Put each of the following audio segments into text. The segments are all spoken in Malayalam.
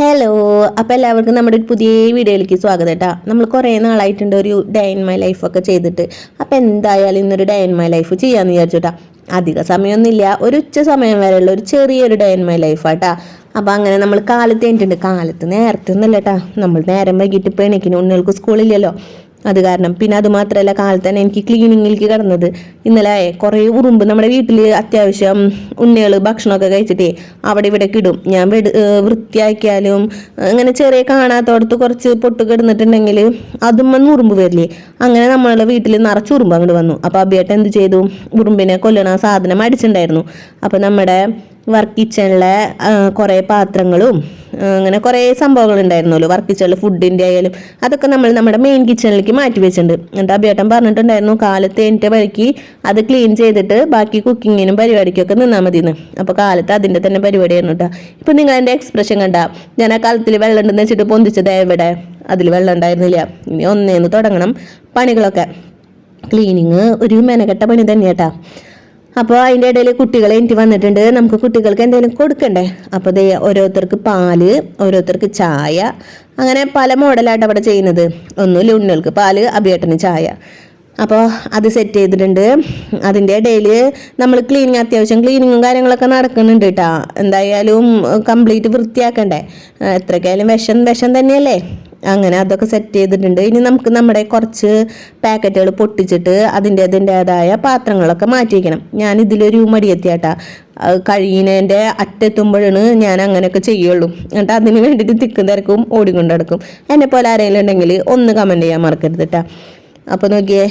ഹലോ അപ്പോൾ എല്ലാവർക്കും നമ്മുടെ ഒരു പുതിയ വീഡിയോയിലേക്ക് സ്വാഗതം കേട്ടോ നമ്മൾ കുറേ നാളായിട്ടുണ്ട് ഒരു ഡേ ഇൻ മൈ ലൈഫൊക്കെ ചെയ്തിട്ട്. അപ്പോൾ എന്തായാലും ഇന്നൊരു ഡേ ഇൻ മൈ ലൈഫ് ചെയ്യാമെന്ന് വിചാരിച്ചു കേട്ടോ അധിക സമയമൊന്നുമില്ല. ഒരു ഉച്ച സമയം വരെയുള്ള ഒരു ചെറിയൊരു ഡേ ഇൻ മൈ ലൈഫ് ആട്ടാ അപ്പോൾ അങ്ങനെ നമ്മൾ കാലത്ത് കഴിഞ്ഞിട്ടുണ്ട് കാലത്ത് നേരത്തെ ഒന്നുമല്ല കേട്ടോ നമ്മൾ നേരം വൈകിട്ട് ഇപ്പോൾ എണീക്കുന്നു. ഉണ്ണികൾക്ക് സ്കൂളില്ലല്ലോ അത് കാരണം. പിന്നെ അത് മാത്രമല്ല കാലത്ത് തന്നെ എനിക്ക് ക്ലീനിങ്ങിലേക്ക് കിടന്നത്. ഇന്നലെ കുറേ ഉറുമ്പ് നമ്മുടെ വീട്ടിൽ അത്യാവശ്യം ഉണ്ണികൾ ഭക്ഷണമൊക്കെ കഴിച്ചിട്ടേ അവിടെ ഇവിടെ ഇടും ഞാൻ വൃത്തിയാക്കിയാലും അങ്ങനെ ചെറിയ കാണാത്തോടത്ത് കുറച്ച് പൊട്ട് കിടന്നിട്ടുണ്ടെങ്കിൽ അതും വന്ന് ഉറുമ്പ് വരില്ലേ? അങ്ങനെ നമ്മളുടെ വീട്ടിൽ നിറച്ച് ഉറുമ്പ് അങ്ങോട്ട് വന്നു. അപ്പോൾ അബിയേട്ടൻ എന്ത് ചെയ്തു? ഉറുമ്പിനെ കൊല്ലണ സാധനം അടിച്ചിട്ടുണ്ടായിരുന്നു. അപ്പോൾ നമ്മുടെ വർക്ക് കിച്ചണിലെ കുറേ പാത്രങ്ങളും അങ്ങനെ കുറേ സംഭവങ്ങൾ ഉണ്ടായിരുന്നല്ലോ വർക്ക് കിച്ചണിൽ ഫുഡിന്റെ ആയാലും അതൊക്കെ നമ്മൾ നമ്മുടെ മെയിൻ കിച്ചണിലേക്ക് മാറ്റി വെച്ചിട്ടുണ്ട്. എന്നിട്ട് അബിയേട്ടൻ പറഞ്ഞിട്ടുണ്ടായിരുന്നു കാലത്ത് എന്റെ വഴിക്ക് അത് ക്ലീൻ ചെയ്തിട്ട് ബാക്കി കുക്കിങ്ങിനും പരിപാടിക്കൊക്കെ നിന്നാൽ മതി എന്ന് അപ്പോൾ കാലത്ത് അതിന്റെ തന്നെ പരിപാടിയായിരുന്നു കേട്ടോ ഇപ്പം നിങ്ങൾ എന്റെ എക്സ്പ്രഷൻ കണ്ട ഞാൻ ആ കാലത്തിൽ വെള്ളം ഉണ്ടെന്ന് വെച്ചിട്ട് പൊന്തിച്ചത് എവിടെ? അതിൽ വെള്ളം ഉണ്ടായിരുന്നില്ല. ഇനി ഒന്നേന്ന് തുടങ്ങണം പണികളൊക്കെ. ക്ലീനിങ് ഒരു മെനക്കെട്ട പണി തന്നെയാട്ടാ അപ്പോൾ അതിന്റെ ഇടയിൽ കുട്ടികളെ എനിക്ക് വന്നിട്ടുണ്ട്. നമുക്ക് കുട്ടികൾക്ക് എന്തെങ്കിലും കൊടുക്കണ്ടേ? അപ്പോൾ ദേ ഓരോരുത്തർക്ക് പാൽ ഓരോരുത്തർക്ക് ചായ അങ്ങനെ പല മോഡലായിട്ട് അവിടെ ചെയ്യുന്നത്. ഒന്നുമില്ല ഉണ്ണികൾക്ക് പാൽ അഭിയേട്ടന് ചായ. അപ്പോൾ അത് സെറ്റ് ചെയ്തിട്ടുണ്ട്. അതിന്റെ ഇടയിൽ നമ്മൾ ക്ലീനിങ് അത്യാവശ്യം ക്ലീനിങ്ങും കാര്യങ്ങളൊക്കെ നടക്കുന്നുണ്ട് കേട്ടോ എന്തായാലും കംപ്ലീറ്റ് വൃത്തിയാക്കണ്ടേ. എത്രക്കായാലും വിഷം വിഷം തന്നെയല്ലേ? അങ്ങനെ അതൊക്കെ സെറ്റ് ചെയ്തിട്ടുണ്ട്. ഇനി നമുക്ക് നമ്മുടെ കുറച്ച് പാക്കറ്റുകൾ പൊട്ടിച്ചിട്ട് അതിന്റെ അതിന്റേതായ പാത്രങ്ങളൊക്കെ മാറ്റി വയ്ക്കണം ഞാൻ ഇതിലൊരു മടിയെത്തിയാട്ടാ കഴിയുന്നതിന്റെ അറ്റെത്തുമ്പോഴാണ് ഞാൻ അങ്ങനെയൊക്കെ ചെയ്യുള്ളൂ. എന്നിട്ട് അതിന് വേണ്ടിയിട്ട് തിക്കും തിരക്കും ഓടിക്കൊണ്ട് നടക്കും. എന്നെ പോലെ ആരെങ്കിലും ഉണ്ടെങ്കിൽ ഒന്ന് കമന്റ് ചെയ്യാൻ മറക്കരുത് കേട്ടോ അപ്പോൾ നോക്കിയേ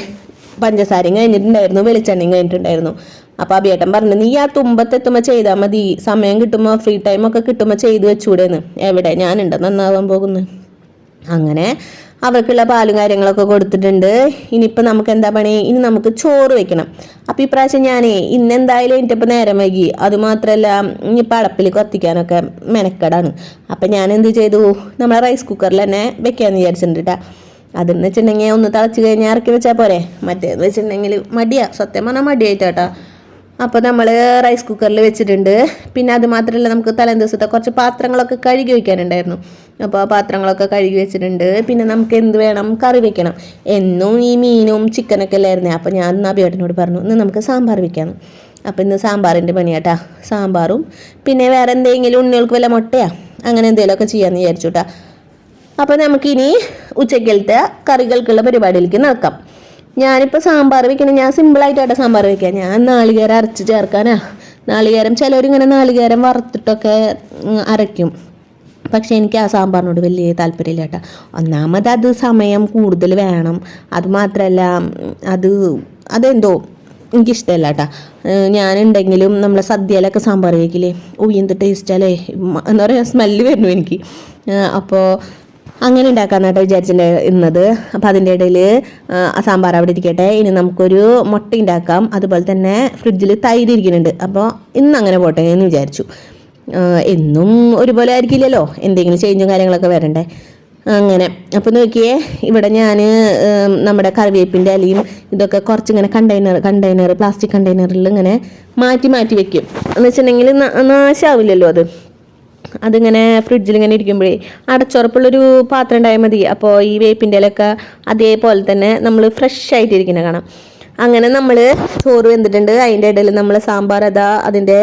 പഞ്ചസാരയും കഴിഞ്ഞിട്ടുണ്ടായിരുന്നു വെളിച്ചെണ്ണയും കഴിഞ്ഞിട്ടുണ്ടായിരുന്നു. അപ്പോൾ അഭിയേട്ടൻ പറഞ്ഞു നീ ആ തുമ്പത്തെത്തുമ്പോൾ ചെയ്താൽ മതി. സമയം കിട്ടുമ്പോൾ ഫ്രീ ടൈം ഒക്കെ കിട്ടുമ്പോൾ ചെയ്തു വെച്ചൂടെന്ന്. എവിടെ ഞാനുണ്ട് നന്നാവാൻ പോകുന്നു. അങ്ങനെ അവർക്കുള്ള പാലും കാര്യങ്ങളൊക്കെ കൊടുത്തിട്ടുണ്ട്. ഇനിയിപ്പോൾ നമുക്ക് എന്താ പണി? ഇനി നമുക്ക് ചോറ് വെക്കണം. അപ്പോൾ ഇപ്രാവശ്യം ഞാനേ ഇന്ന് എന്തായാലും എന്റെ ഇപ്പം നേരം വൈകി. അതുമാത്രമല്ല ഇനിയിപ്പോൾ അടപ്പിൽ കത്തിക്കാനൊക്കെ മെനക്കെടാണ്. അപ്പം ഞാൻ എന്ത് ചെയ്തു? നമ്മളെ റൈസ് കുക്കറിൽ തന്നെ വെക്കാന്ന് വിചാരിച്ചിട്ടുണ്ട് അതെന്ന് വെച്ചിട്ടുണ്ടെങ്കിൽ ഒന്ന് തിളച്ച് കഴിഞ്ഞാൽ ഇറക്കി വെച്ചാൽ പോരെ. മറ്റേന്ന് വെച്ചിട്ടുണ്ടെങ്കിൽ മടിയാ. സത്യം പറഞ്ഞാൽ മടിയായിട്ടാ അപ്പോൾ നമ്മൾ റൈസ് കുക്കറിൽ വെച്ചിട്ടുണ്ട്. പിന്നെ അത് മാത്രമല്ല നമുക്ക് തലേ ദിവസത്തെ കുറച്ച് പാത്രങ്ങളൊക്കെ കഴുകി വയ്ക്കാനുണ്ടായിരുന്നു അപ്പോൾ ആ പാത്രങ്ങളൊക്കെ കഴുകി വെച്ചിട്ടുണ്ട്. പിന്നെ നമുക്ക് എന്ത് വേണം? കറി വെക്കണം. എന്നും ഈ മീനും ചിക്കനൊക്കെ അല്ലായിരുന്നേ. അപ്പോൾ ഞാൻ നബിയേട്ടനോട് പറഞ്ഞു ഇന്ന് നമുക്ക് സാമ്പാർ വെക്കാം അപ്പോൾ ഇന്ന് സാമ്പാറിന്റെ പണിയാട്ടാ. സാമ്പാറും പിന്നെ വേറെ എന്തെങ്കിലും ഉണ്ണികൾക്ക് വല്ല മുട്ടയാ? അങ്ങനെ എന്തെങ്കിലുമൊക്കെ ചെയ്യാമെന്ന് വിചാരിച്ചു കേട്ടാ അപ്പോൾ നമുക്കിനി ഉച്ചക്കലത്തെ കറികൾക്കുള്ള പരിപാടിയിലേക്ക് നടക്കാം. ഞാനിപ്പോൾ സാമ്പാർ വെക്കണം. ഞാൻ സിമ്പിളായിട്ടാണ് സാമ്പാർ വെക്കുക ഞാൻ നാളികേരം അരച്ച് ചേർക്കാനാ. നാളികേരം ചിലവരിങ്ങനെ നാളികേരം വറുത്തിട്ടൊക്കെ അരയ്ക്കും. പക്ഷെ എനിക്ക് ആ സാമ്പാറിനോട് വലിയ താല്പര്യമില്ല കേട്ടോ ഒന്നാമത് അത് സമയം കൂടുതൽ വേണം. അത് മാത്രമല്ല അത് അതെന്തോ എനിക്കിഷ്ടമല്ല കേട്ടോ ഞാനുണ്ടെങ്കിലും നമ്മളെ സദ്യയിലൊക്കെ സാമ്പാർ വയ്ക്കില്ലേ ഓ ടേസ്റ്റ് അല്ലേ? എന്താ പറയുക സ്മെല്ല് വരുന്നു എനിക്ക്. അപ്പോൾ അങ്ങനെ ഉണ്ടാക്കാന്നാട്ടോ വിചാരിച്ചിരുന്നത് അപ്പോൾ അതിന്റെ ഇടയിൽ സാമ്പാർ അവിടെ ഇരിക്കട്ടെ. ഇനി നമുക്കൊരു മുട്ട ഉണ്ടാക്കാം. അതുപോലെ തന്നെ ഫ്രിഡ്ജിൽ തൈര് ഇരിക്കുന്നുണ്ട്. അപ്പോൾ ഇന്ന് അങ്ങനെ പോട്ടെ എന്ന് വിചാരിച്ചു. എന്നും ഒരുപോലെ ആയിരിക്കില്ലല്ലോ. എന്തെങ്കിലും ചേഞ്ചും കാര്യങ്ങളൊക്കെ വരണ്ടേ. അങ്ങനെ. അപ്പോൾ നോക്കിയേ ഇവിടെ ഞാൻ നമ്മുടെ കറിവേപ്പിന്റെ അലിയും ഇതൊക്കെ കുറച്ചിങ്ങനെ കണ്ടെയ്നർ കണ്ടെയ്നർ പ്ലാസ്റ്റിക് കണ്ടെയ്നറിൽ ഇങ്ങനെ മാറ്റി മാറ്റി വെക്കും. എന്ന് വെച്ചിട്ടുണ്ടെങ്കിൽ നാശാവില്ലല്ലോ അത്. അതിങ്ങനെ ഫ്രിഡ്ജിൽ ഇങ്ങനെ ഇരിക്കുമ്പോഴേ അടച്ചുറപ്പുള്ളൊരു പാത്രം ഉണ്ടായാൽ മതി. അപ്പോൾ ഈ വേപ്പിന്റെ ഇലയൊക്കെ അതേപോലെ തന്നെ നമ്മൾ ഫ്രഷ് ആയിട്ടിരിക്കുന്ന കാണാം. അങ്ങനെ നമ്മൾ ചോറ് വെന്തിട്ടുണ്ട്. അതിന്റെ ഇടയിൽ നമ്മൾ സാമ്പാർ അതാ അതിന്റെ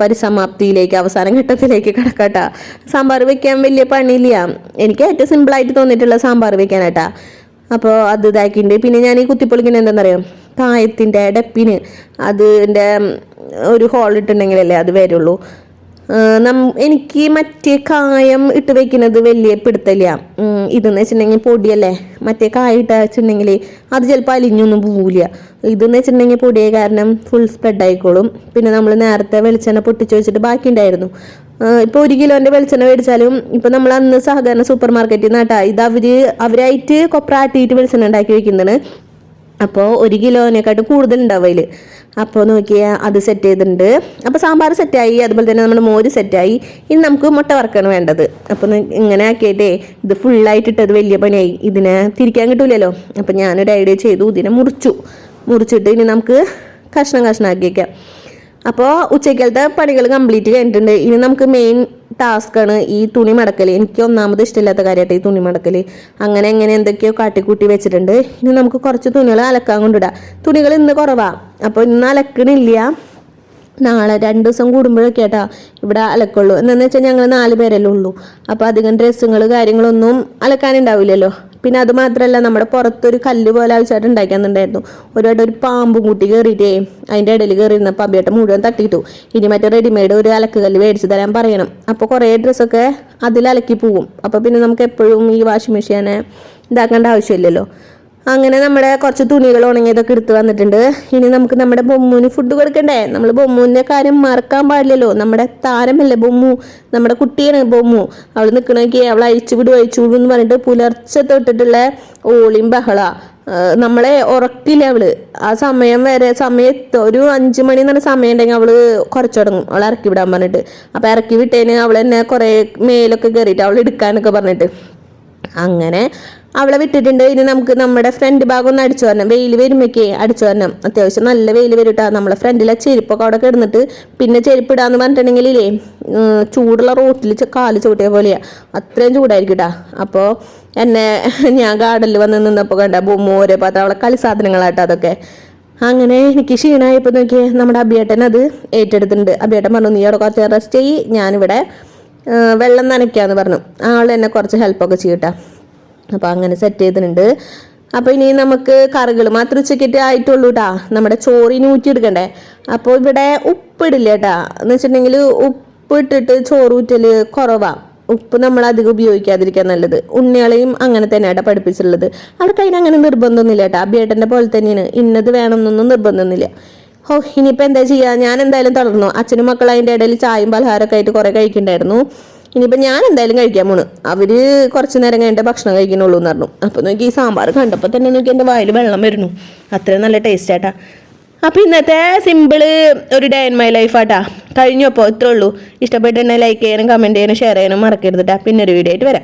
പരിസമാപ്തിയിലേക്ക് അവസാന ഘട്ടത്തിലേക്ക് കിടക്കട്ടാ. സാമ്പാർ വെക്കാൻ വലിയ പണിയില്ല. എനിക്ക് ഏറ്റവും സിമ്പിളായിട്ട് തോന്നിയിട്ടുള്ള സാമ്പാർ വെക്കാനാട്ടാ അപ്പോൾ അത് ഇതാക്കിയിട്ടുണ്ട്. പിന്നെ ഞാൻ ഈ കുത്തിപ്പൊളിക്കുന്നത് എന്താണെന്നറിയാം കായത്തിന്റെ ഡപ്പിന് അതിന്റെ ഒരു ഹോൾ ഇട്ടുണ്ടെങ്കിലല്ലേ അത് വരുള്ളൂ. എനിക്ക് മറ്റേ കായം ഇട്ട് വെക്കുന്നത് വലിയ പിടുത്തല്ല ഇതെന്ന് വെച്ചിട്ടുണ്ടെങ്കിൽ പൊടിയല്ലേ? മറ്റേ കായ ഇട്ട് വെച്ചിട്ടുണ്ടെങ്കിൽ അത് ചിലപ്പോൾ അലിഞ്ഞൊന്നും പോവില്ല ഇതെന്ന് വെച്ചിട്ടുണ്ടെങ്കിൽ പൊടിയെ കാരണം ഫുൾ സ്പ്രെഡ് ആയിക്കോളും. പിന്നെ നമ്മൾ നേരത്തെ വെളിച്ചെണ്ണ പൊട്ടിച്ച് വെച്ചിട്ട് ബാക്കി ഉണ്ടായിരുന്നു ഇപ്പോൾ ഒരു കിലോന്റെ വെളിച്ചെണ്ണ മേടിച്ചാലും ഇപ്പോൾ നമ്മൾ അന്ന് സഹകരണ സൂപ്പർ മാർക്കറ്റിൽ നിന്നാട്ടാ ഇത് അവർ അവരായിട്ട് കൊപ്ര ആട്ടിയിട്ട് വെളിച്ചെണ്ണ ഉണ്ടാക്കി വെക്കുന്നതാണ്. അപ്പോൾ ഒരു കിലോനെക്കാട്ടും കൂടുതൽ ഉണ്ടാവും അതിൽ അപ്പോൾ നോക്കിയാൽ അത് സെറ്റ് ചെയ്തിട്ടുണ്ട്. അപ്പോൾ സാമ്പാർ സെറ്റായി അതുപോലെ തന്നെ നമ്മുടെ മോര് സെറ്റായി ഇനി നമുക്ക് മുട്ട വറക്കാണ് വേണ്ടത്. അപ്പോൾ ഇങ്ങനെ ആക്കിയിട്ടേ ഇത് ഫുള്ളായിട്ടിട്ട് അത് വലിയ പണിയായി. ഇതിനെ തിരിക്കാൻ കിട്ടൂലല്ലോ. അപ്പോൾ ഞാനൊരു ഐഡിയ ചെയ്തു ഇതിനെ മുറിച്ചു. മുറിച്ചിട്ട് ഇനി നമുക്ക് കഷ്ണം കഷ്ണം ആക്കി വയ്ക്കാം അപ്പോൾ ഉച്ചയ്ക്കലത്തെ പണികൾ കംപ്ലീറ്റ് കഴിഞ്ഞിട്ടുണ്ട്. ഇനി നമുക്ക് മെയിൻ ടാസ്ക്കാണ് ഈ തുണി മടക്കൽ എനിക്ക് ഒന്നാമത് ഇഷ്ടമില്ലാത്ത കാര്യമായിട്ട് ഈ തുണി മടക്കൽ അങ്ങനെ എങ്ങനെ എന്തൊക്കെയോ കാട്ടിക്കൂട്ടി വെച്ചിട്ടുണ്ട്. ഇനി നമുക്ക് കുറച്ച് തുണികൾ അലക്കാൻ കൊണ്ടിടാം തുണികൾ ഇന്ന് കുറവാ. അപ്പോൾ ഇന്ന് അലക്കണില്ല. നാളെ രണ്ട് ദിവസം കൂടുമ്പോഴൊക്കെ ആട്ടാ ഇവിടെ അലക്കുള്ളൂ. എന്താണെന്ന് വെച്ചാൽ ഞങ്ങൾ നാല് പേരല്ലേ ഉള്ളൂ. അപ്പോൾ അധികം ഡ്രസ്സുകൾ കാര്യങ്ങളൊന്നും അലക്കാനുണ്ടാവില്ലല്ലോ. പിന്നെ അത് മാത്രമല്ല നമ്മുടെ പുറത്തൊരു കല്ല് പോലെ ആവശ്യമായിട്ട് ഉണ്ടാക്കാന്നുണ്ടായിരുന്നു ഒരുപാട് ഒരു പാമ്പും കൂട്ടി കയറിയിട്ടേ അതിന്റെ ഇടയിൽ കയറി ഇരുന്നപ്പോൾ അബിയേട്ട മുഴുവൻ തട്ടിയിട്ടു. ഇനി മറ്റേ റെഡിമെയ്ഡ് ഒരു അലക്ക് കല്ല് മേടിച്ച് തരാൻ പറയണം. അപ്പോൾ കുറേ ഡ്രസ്സൊക്കെ അതിൽ അലക്കി പോവും. അപ്പോൾ പിന്നെ നമുക്ക് എപ്പോഴും ഈ വാഷിംഗ് മെഷീനെ ഇതാക്കേണ്ട ആവശ്യമില്ലല്ലോ. അങ്ങനെ നമ്മുടെ കുറച്ച് തുണികൾ ഉണങ്ങിയതൊക്കെ എടുത്ത് വന്നിട്ടുണ്ട്. ഇനി നമുക്ക് നമ്മുടെ ബൊമ്മൂന് ഫുഡ് കൊടുക്കണ്ടേ? നമ്മൾ ബൊമ്മൂന്റെ കാര്യം മറക്കാൻ പാടില്ലല്ലോ. നമ്മുടെ താരമല്ലേ ബൊമ്മു? നമ്മുടെ കുട്ടിയാണ് ബൊമ്മു. അവൾ നിൽക്കണമെങ്കിൽ അവൾ അഴിച്ചു വിടും അഴിച്ചു വിടും എന്ന് പറഞ്ഞിട്ട് പുലർച്ചെ തൊട്ടിട്ടുള്ള ഓളിയും ബഹള. നമ്മളെ ഉറക്കില്ല അവൾ? ആ സമയം വരെ സമയത്ത് ഒരു അഞ്ചു മണി എന്ന് സമയം ഉണ്ടെങ്കിൽ അവൾ കുറച്ച് തുടങ്ങും. അവളെ ഇറക്കി വിടാൻ പറഞ്ഞിട്ട്. അപ്പൊ ഇറക്കി വിട്ടേന് അവൾ എന്നെ കുറെ മേലൊക്കെ കയറിയിട്ട് അവൾ എടുക്കാനൊക്കെ പറഞ്ഞിട്ട്. അങ്ങനെ അവളെ വിട്ടിട്ടുണ്ട്. ഇനി നമുക്ക് നമ്മുടെ ഫ്രണ്ട് ഭാഗം ഒന്ന് അടിച്ചു വരണം വെയിൽ വരുമ്പോഴേക്കേ അടിച്ചു വരണം അത്യാവശ്യം നല്ല വെയിൽ വരും കേട്ടോ നമ്മളെ ഫ്രണ്ടിലെ ചെരുപ്പൊക്കെ അവിടെ കിടന്നിട്ട് പിന്നെ ചെരുപ്പ് ഇടാന്ന് പറഞ്ഞിട്ടുണ്ടെങ്കിലേ ചൂടുള്ള റോട്ടിൽ കാൽ ചവിട്ടിയ പോലെയാ. അത്രയും ചൂടായിരിക്കും കേട്ടാ അപ്പോൾ എന്നെ ഞാൻ ഗാർഡനിൽ വന്ന് നിന്നപ്പോൾ കണ്ട ബൊമ്മ ഓരോ പാത്രം അവളെ കളി സാധനങ്ങളാട്ടോ അതൊക്കെ. അങ്ങനെ എനിക്ക് ക്ഷീണമായപ്പോൾ നോക്കിയേ നമ്മുടെ അബിയേട്ടൻ അത് ഏറ്റെടുത്തിട്ടുണ്ട്. അബിയേട്ടൻ പറഞ്ഞു നീ അവിടെ കുറച്ച് റെസ്റ്റ് ചെയ്യ്. ഞാനിവിടെ വെള്ളം നനയ്ക്കാന്ന് പറഞ്ഞു. ആൾ എന്നെ കുറച്ച് ഹെൽപ്പൊക്കെ ചെയ്യട്ടാ അപ്പോൾ അങ്ങനെ സെറ്റ് ചെയ്തിട്ടുണ്ട്. അപ്പോൾ ഇനി നമുക്ക് കറികൾ മാത്രം ഉച്ചക്കിട്ട് ആയിട്ടുള്ളൂ കേട്ടാ നമ്മുടെ ചോറിന് ഊറ്റിയെടുക്കണ്ടേ അപ്പോൾ ഇവിടെ ഉപ്പിടില്ല കേട്ടാ എന്ന് വെച്ചിട്ടുണ്ടെങ്കിൽ ഉപ്പിട്ടിട്ട് ചോറ് ഊറ്റൽ കുറവാ. ഉപ്പ് നമ്മൾ അധികം ഉപയോഗിക്കാതിരിക്കാൻ നല്ലത്. ഉണ്ണികളെയും അങ്ങനെ തന്നെയാട്ടാ പഠിപ്പിച്ചിട്ടുള്ളത്. അവിടെ അതിന് അങ്ങനെ നിർബന്ധമൊന്നുമില്ല കേട്ടാ അബിയേട്ടന്റെ പോലെ തന്നെയാണ്. ഇന്നത് വേണമെന്നൊന്നും നിർബന്ധമൊന്നുമില്ല. ഓ ഇനിയിപ്പോൾ എന്താ ചെയ്യുക ഞാൻ എന്തായാലും തളർന്നു അച്ഛനും മക്കളും അതിന്റെ ഇടയിൽ ചായയും പലഹാരമൊക്കെ ആയിട്ട് കുറേ കഴിക്കണ്ടായിരുന്നു. ഇനിയിപ്പോൾ ഞാൻ എന്തായാലും കഴിക്കാൻ പോണു. അവർ കുറച്ച് നേരം കഴിഞ്ഞിട്ട് ഭക്ഷണം കഴിക്കണുള്ളൂ എന്ന് പറഞ്ഞു. അപ്പോൾ നോക്കി ഈ സാമ്പാർ കണ്ടപ്പോൾ തന്നെ നോക്കി എന്റെ വായിൽ വെള്ളം വരുന്നു. അത്രയും നല്ല ടേസ്റ്റ് ആട്ടാ. അപ്പോൾ ഇന്നത്തെ സിമ്പിൾ ഒരു ഡേ ഇൻ മൈ ലൈഫ് ആട്ടാ. കഴിഞ്ഞപ്പോൾ ഇത്രേ ഉള്ളൂ. ഇഷ്ടപ്പെട്ടെന്നെ ലൈക്ക് ചെയ്യാനും കമന്റ് ചെയ്യാനും ഷെയർ ചെയ്യാനും മറക്കരുത് പിന്നെ ഒരു വീഡിയോ ആയിട്ട് വരാം.